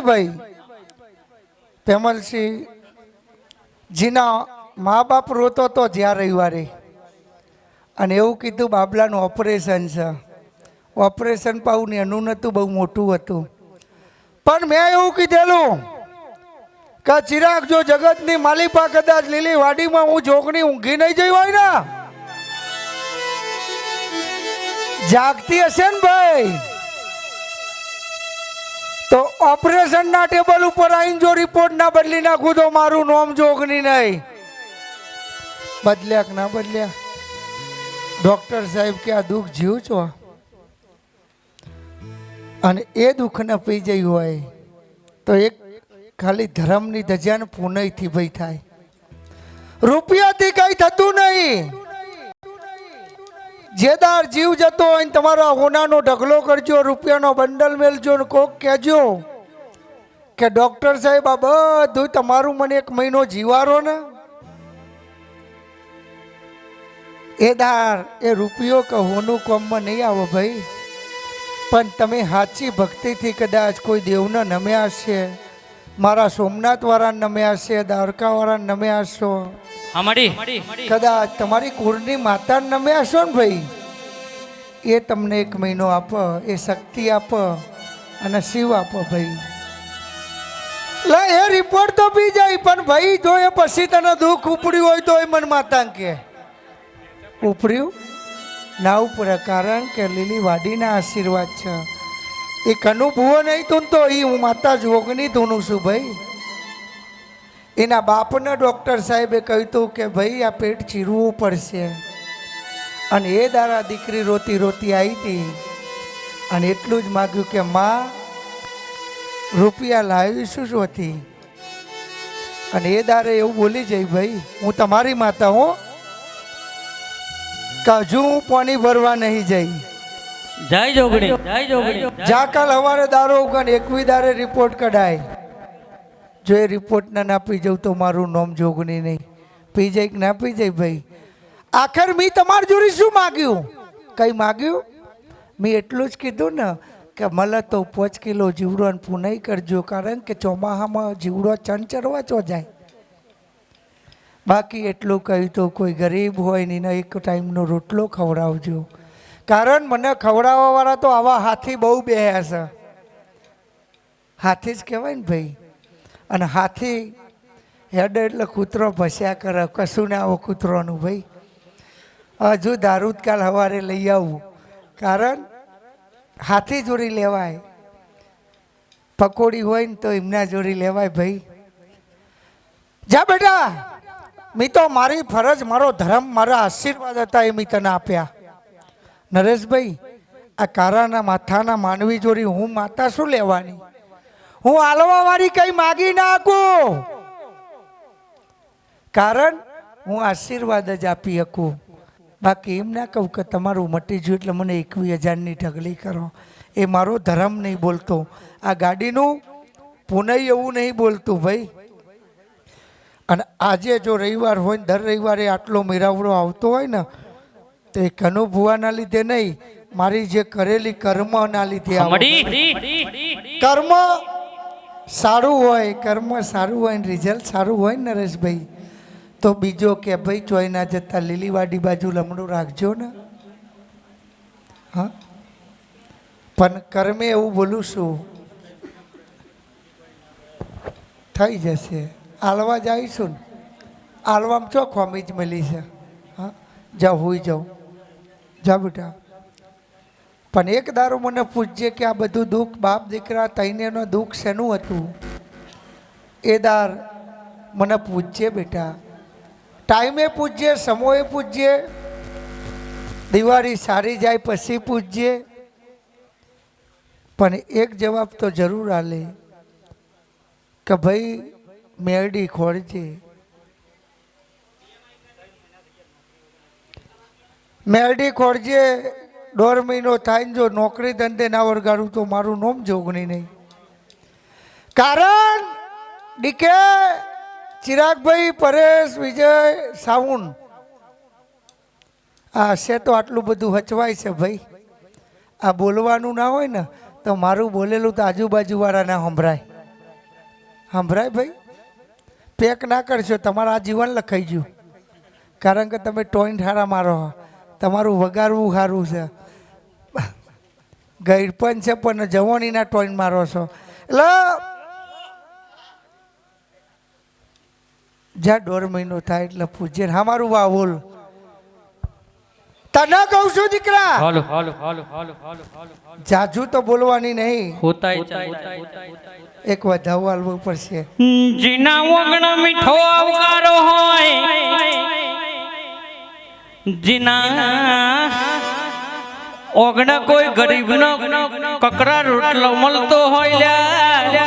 પેમલસિંહભાઈ પેમલસિંહ જીના મા બાપ રોતો તો જ્યાં રવિવારે. અને એવું કીધું બાબલાનું ઓપરેશન છે. ઓપરેશન પાવું એનું નહોતું, બહુ મોટું હતું. પણ મેં એવું કીધેલું કે ચિરાગ જો જગતની માલિપા કદાચ લીલી વાડીમાં હું જોગણી ઊંઘી નહીં જઈ હોય ને? જાગતી હશે ને ભાઈ? તો ઓપરેશન ના ટેબલ ઉપર આવીને જો રિપોર્ટ ના બદલી નાખું તો મારું નોમ જોગણી નહીં. બદલ્યા કે ના બદલ્યા? ડોક્ટર સાહેબ કે આ દુઃખ જીવ છો? અને એ દુઃખને પી જઈ હોય તો એક ખાલી ધર્મની ધજાને પુનઃથી ભાઈ થાય. રૂપિયાથી કઈ થતું નહીં. જેદાર જીવ જતો હોય તમારો હોનાનો ઢગલો કરજો, રૂપિયાનો બંડલ મેલજો ને કોક કહેજો. કે ડોક્ટર સાહેબ આ બધું તમારું મને એક મહિનો જીવારો ને? એ દાર એ રૂપિયો કે હોનું કોમમાં નહીં આવો ભાઈ. પણ તમે સાચી ભક્તિથી કદાચ કોઈ દેવને નમ્યા છે મારા સોમનાથ વાળા નમ્યા છે દ્વારકા વાળા નમ્યા છો કદાચ તમારી કુળની માતાને નમ્યા છો ને ભાઈ? એ તમને એક મહિનો આપ એ શક્તિ આપો અને શિવ આપો ભાઈ. લે, એ રિપોર્ટ તો બી જાય, પણ ભાઈ જો એ પછી તને દુઃખ ઉપડ્યું હોય તો એ મન માતા કે ઉપડ્યું? ના ઉપડે, કારણ કે લીલી વાડીના આશીર્વાદ છે. એ કનુભવો નહીં તું તો એ હું માતા જ ઓગણી ધૂનું છું ભાઈ. એના બાપને ડૉક્ટર સાહેબે કહ્યું કે ભાઈ, આ પેટ ચીરવું પડશે. અને એ દારા દીકરી રોતી રોતી આવી હતી. અને એટલું જ માગ્યું કે, માં રૂપિયા લાવીશું શું હતી? અને એ દારે એવું બોલી જઈ ભાઈ હું તમારી માતા હું. કે હજુ હું પાણી ભરવા નહીં જઈ. જય જોગણી જય જોગણી જા કાલ હવારે દારો ઉગણ એકવી દારે રિપોર્ટ કઢાય. જો એ રિપોર્ટ ના ના પી જાઉં તો મારું નોમ જોગણી નહીં. પી જાય કે ના પી જાય ભાઈ? આખર મેં તમારી જોડે શું માગ્યું? કઈ માગ્યું? મેં એટલું જ કીધું ને કે મળે તો પાંચ કિલો જીવડો પુનઃ કરજો, કારણ કે ચોમાહામાં જીવડો ચણચરવા ચો જાય. બાકી એટલું કહ્યું તો કોઈ ગરીબ હોય ને એને એક ટાઈમનો રોટલો ખવડાવજો. કારણ મને ખવડાવવાવાળા તો આવા હાથી બહુ બેહ્યા છે. હાથી જ કહેવાય ને ભાઈ. અને હાથી હેડ એટલે કૂતરો ભસ્યા કરે, કશું ને આવો કૂતરોનું ભાઈ. હજુ દારૂદ કાલ સવારે લઈ આવું. કારણ હાથી જોડી લેવાય. પકોડી હોય ને તો એમના જોડી લેવાય ભાઈ. જા બેટા, મેં તો મારી ફરજ, મારો ધર્મ, મારા આશીર્વાદ હતા એ મેં તને આપ્યા. નરેશભાઈ, આ કારાના માથાના માનવી જોડી હું માતા શું લેવાની? હું આલવા વાળી કઈ માગી નાખું? કારણ હું આશીર્વાદ જ આપી શકું. બાકી એમ ના કહું કે તમારું મટી ગયું એટલે મને એકવીસ હજારની ઢગલી કરો. એ મારો ધર્મ નહીં બોલતો. આ ગાડીનું પુનઃ એવું નહીં બોલતું ભાઈ. અને આજે જો રવિવાર હોય ને દર રવિવારે આટલો મેરાવડો આવતો હોય ને તો એ કનુભુવાના લીધે નહીં મારી જે કરેલી કર્મના લીધે. કર્મ સારું હોય કર્મ સારું હોય ને રિઝલ્ટ સારું હોય ને નરેશભાઈ. તો બીજો કે ભાઈ ચોઈ ના જતા લીલીવાડી બાજુ લમણું રાખજો ને. હા? પણ કર્મે એવું બોલું છું. થઈ જશે. આલવા જઈશું ને. આલવામાં ચો ખોમી જ મળી છે? હા? જા હોઈ જાઉં જા બેટા. પણ એક દારો મને પૂછજે કે આ બધું દુઃખ બાપ દીકરા તૈનેનો દુઃખ શેનું હતું? એ દાર મને પૂછજે બેટા. ટાઈમે પૂછજે સમયે પૂછજે દિવાળી સારી જાય પછી પૂછજે પણ એક જવાબ તો જરૂર આલે કે ભાઈ મેરડી ખોળજે. મેરડી ખોળજે, દોઢ મહિનો થાય જો નોકરી ધંધે ના વળગાડું તો મારું નોમ જોગણી નહીં. કારણ ડીકે ચિરાગભાઈ પરેશ, વિજય સાવુન. આ છે તો આટલું બધું હચવાય છે ભાઈ. આ બોલવાનું ના હોય ને, તો મારું બોલેલું તો આજુબાજુવાળાને સંભળાય. સંભળાય ભાઈ? પેક ના કરશો, તમારા આ જીવન લખાઈ ગયું. કારણ કે તમે ટોઈન ઠારા મારો. તમારું વગાડવું સારું છે. ગઈરપન છે, પણ જવણીના ટોઈન મારો છો. એટલે જ્યાં દોઢ મહિનો થાય એટલે પૂછે અમારું વાવોલ તને કહું છું દીકરા? હાલો હાલો હાલો હાલો હાલો હાલો જાજુ તો બોલવાની નહીં. હોતા એક વધાવો આલવું પડશે. જીના વગણ મીઠો આવકારો હોય. જીના ઓગણ કોઈ ગરીબનો કકરા રોટલો મળતો હોય લ્યા.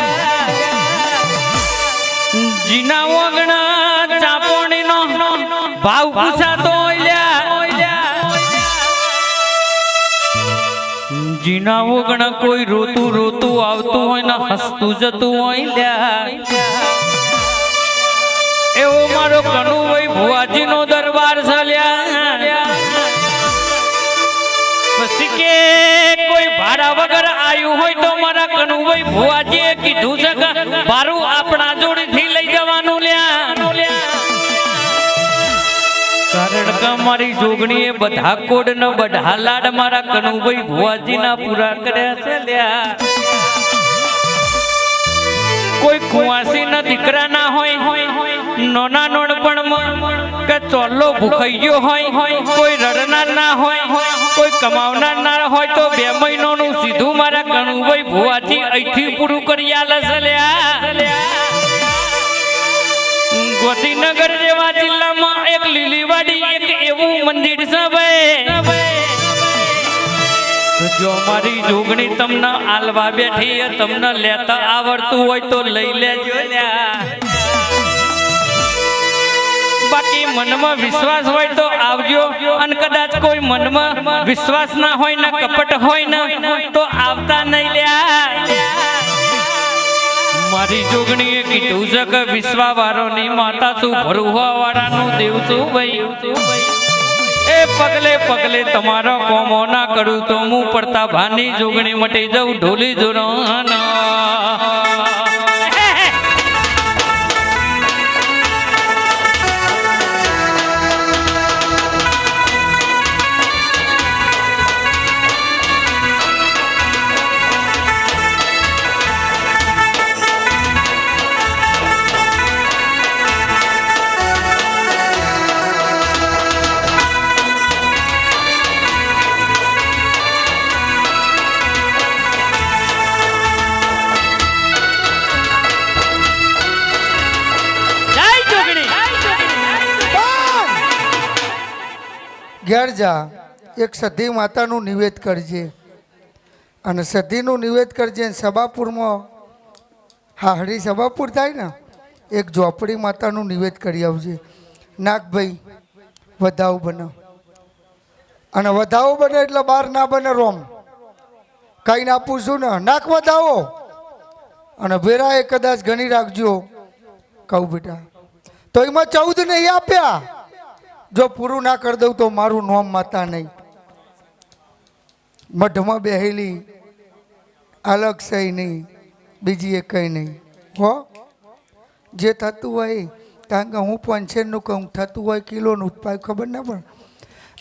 જીના ઓગણ ભાવ પૂછાતો જીના ઓગણ કોઈ રોતું રોતું આવતું હોય ને હસતું જતું હોય લ્યા. એવો મારો કનુભાઈ ભુવાજીનો દરબાર ચાલ્યા. પછી કે કોઈ ભાડા વગર આવ્યું હોય તો મારા કનુભાઈ ભુવાજીએ કીધું છે કે મારું આપણા જોડેથી લઈ જવાનું લ્યા. કારણ કે મારી જોગણીએ બધા કોડ ન બધા લાડ મારા કનુભાઈ ભુવાજીના પૂરા કર્યા છે લ્યા. કોઈ કુવાસી ના દીકરા ના હોય, નોના નોનપણ કે ચોલ્લો ભૂખાઈ ગયો હોય, કોઈ રડનાર ના હોય, કોઈ કમાવનાર ના હોય તો બે મહિનાનું સીધું મારા કનુભાઈ ભુવાજી અહીંથી પૂરું કરી આલે છે લ્યા. ગોધીનગર જેવા જિલ્લામાં એક લીલીવાડી, એક એવું મંદિર જો મારી જોગણી તમને આલવા બેઠી તમને લેતા આવડતું હોય તો લઈ લેજો બાકી મનમાં વિશ્વાસ હોય તો આવજો, અને કદાચ કોઈ મનમાં વિશ્વાસ ના હોય ને કપટ હોય ને, તો આવતા નહીં લ્યા. મારી જોગણીએ કીધું છે કે વિશ્વા વાળોની માતા છું ભરુવા વાળાનું દેવ છું ભાઈ? એ પગલે પગલે તમારો કોમો ના કરું તો હું પડતા ભાની જોગણી મટી જાઉં ઢોલી જોરો ઘેર જા, એક સધી માતાનું નિવેદ કરજે. અને સધીનું નિવેદ કરજે સભાપુરમાં હાહડી સભાપુર થાય ને, એક ઝોપડી માતાનું નિવેદ કરી આવજે. નાગભાઈ વધાવ બને. અને વધાવો બને એટલે બહાર ના બને રોમ. કઈ ના પૂછું ને, નાક વધાવો. અને ભેરા એ કદાચ ગણી રાખજો. કહું બેટા, તો એમાં ચૌદ નહીં આપ્યા. જો પૂરું ના કરી દઉં તો મારું નોમ માતા નહીં. મઢમાં બેહેલી, અલગ સહી નહીં બીજી એ કંઈ નહીં. હો? જે થતું હોય કારણ કે હું પંચેરનું કહું, થતું હોય કિલોનું ઉત્પાદ ખબર ના પણ